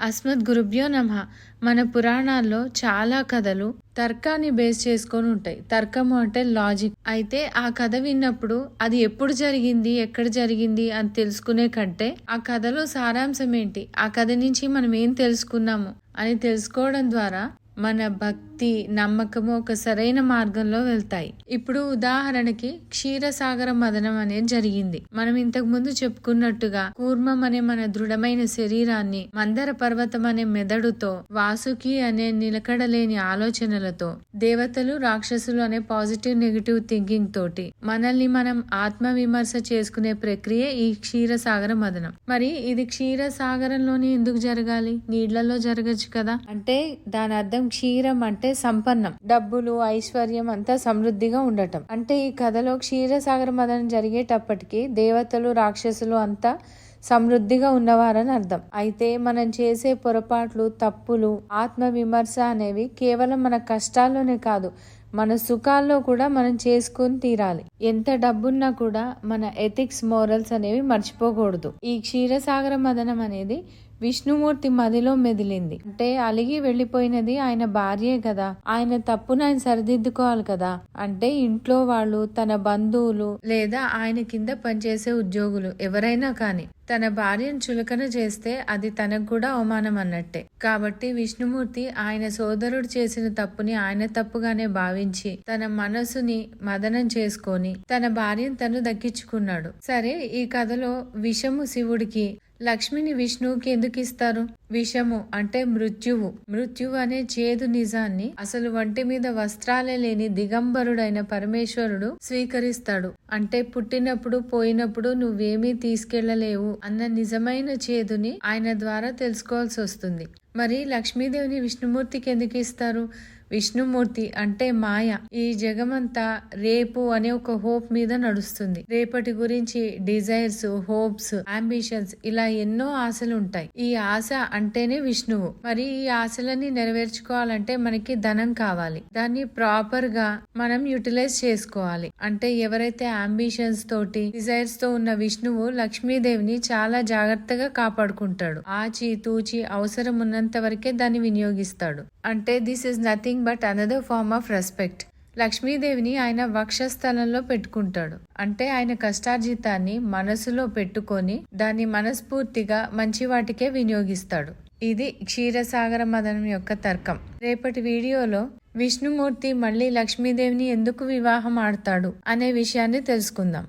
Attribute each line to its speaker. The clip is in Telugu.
Speaker 1: అస్మద్ గురుభ్యో నమ. మన పురాణాల్లో చాలా కథలు తర్కాన్ని బేస్ చేసుకొని ఉంటాయి. తర్కము అంటే లాజిక్. అయితే ఆ కథ విన్నప్పుడు అది ఎప్పుడు జరిగింది ఎక్కడ జరిగింది అని తెలుసుకునే కంటే ఆ కథలో సారాంశం ఏంటి? ఆ కథ నుంచి మనం ఏం తెలుసుకున్నాము అని తెలుసుకోవడం ద్వారా మన భక్తి నమ్మకము ఒక సరైన మార్గంలో వెళ్తాయి. ఇప్పుడు ఉదాహరణకి క్షీరసాగర మదనం అనేది జరిగింది. మనం ఇంతకు ముందు చెప్పుకున్నట్టుగా కూర్మం అనే మన దృఢమైన శరీరాన్ని మందర పర్వతం అనే మెదడుతో వాసుకి అనే నిలకడలేని ఆలోచనలతో దేవతలు రాక్షసులు అనే పాజిటివ్ నెగిటివ్ థింకింగ్ తోటి మనల్ని మనం ఆత్మ విమర్శ చేసుకునే ప్రక్రియ ఈ క్షీరసాగర మదనం. మరి ఇది క్షీరసాగరంలోనే ఎందుకు జరగాలి? నీళ్ళలో జరగచ్చు కదా? అంటే దాని అర్థం క్షీరం అంటే సంపన్నం. డబ్బులు ఐశ్వర్యం అంతా సమృద్ధిగా ఉండటం. అంటే ఈ కథలో క్షీరసాగర మదనం జరిగేటప్పటికి దేవతలు రాక్షసులు అంతా సమృద్ధిగా ఉన్నవారని అర్థం. అయితే మనం చేసే పొరపాట్లు తప్పులు ఆత్మ విమర్శ అనేవి కేవలం మన కష్టాల్లోనే కాదు మన సుఖాల్లో కూడా మనం చేసుకుని తీరాలి. ఎంత డబ్బున్నా కూడా మన ఎథిక్స్ మోరల్స్ అనేవి మర్చిపోకూడదు. ఈ క్షీరసాగర మదనం అనేది విష్ణుమూర్తి మదిలో మెదిలింది. అంటే అలిగి వెళ్ళిపోయినది ఆయన భార్యే కదా. ఆయన తప్పును ఆయన సరిదిద్దుకోవాలి కదా. అంటే ఇంట్లో వాళ్ళు తన బంధువులు లేదా ఆయన కింద పనిచేసే ఉద్యోగులు ఎవరైనా కానీ తన భార్యను చులకన చేస్తే అది తనకు కూడా అవమానం అన్నట్టే. కాబట్టి విష్ణుమూర్తి ఆయన సోదరుడు చేసిన తప్పుని ఆయన తప్పుగానే భావించి తన మనసుని మదనం చేసుకొని తన భార్యను తను దక్కించుకున్నాడు. సరే ఈ కథలో విషము శివుడికి లక్ష్మిని విష్ణువుకి ఎందుకు ఇస్తారు? విషము అంటే మృత్యువు. మృత్యువు అనే చేదు నిజాన్ని అసలు వంటి మీద వస్త్రాలే లేని దిగంబరుడైన పరమేశ్వరుడు స్వీకరిస్తాడు. అంటే పుట్టినప్పుడు పోయినప్పుడు నువ్వేమీ తీసుకెళ్ళలేవు అన్న నిజమైన చేదుని ఆయన ద్వారా తెలుసుకోవాల్సి వస్తుంది. మరి లక్ష్మీదేవిని విష్ణుమూర్తికి ఎందుకు ఇస్తారు? విష్ణుమూర్తి అంటే మాయ. ఈ జగమంతా రేపు అనే ఒక హోప్ మీద నడుస్తుంది. రేపటి గురించి డిజైర్స్ హోప్స్ అంబిషన్స్ ఇలా ఎన్నో ఆశలు ఉంటాయి ఈ ఆశ అంటేనే విష్ణువు. మరి ఈ ఆశలన్నీ నెరవేర్చుకోవాలంటే మనకి ధనం కావాలి. దాన్ని ప్రాపర్గా మనం యూటిలైజ్ చేసుకోవాలి. అంటే ఎవరైతే అంబిషన్స్ తోటి డిజైర్స్తో ఉన్న విష్ణువు లక్ష్మీదేవిని చాలా జాగ్రత్తగా కాపాడుకుంటాడు. ఆచి తూచి అవసరం ఉన్నంత వరకే దాన్ని వినియోగిస్తాడు. అంటే this is nothing but another form of respect లక్ష్మీదేవిని ఆయన వక్షస్థలంలో పెట్టుకుంటాడు. అంటే ఆయన కష్టార్జితాన్ని మనసులో పెట్టుకొని దాన్ని మనస్ఫూర్తిగా మంచి వాటికే వినియోగిస్తాడు. ఇది క్షీరసాగర మదనం యొక్క తర్కం. రేపటి వీడియోలో విష్ణుమూర్తి మళ్ళీ లక్ష్మీదేవిని ఎందుకు వివాహం ఆడతాడు అనే విషయాన్ని తెలుసుకుందాం.